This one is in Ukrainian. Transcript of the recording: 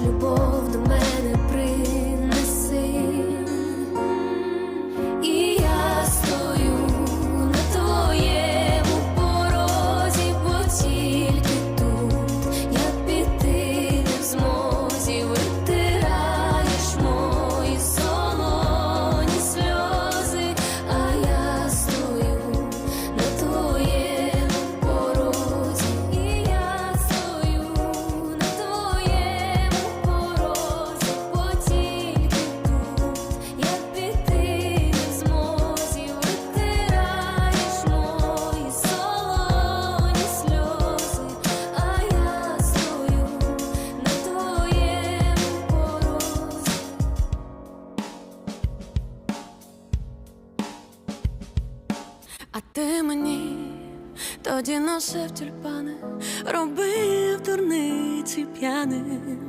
любов до ти мені тоді носив тюльпани, робив дурниці п'яним.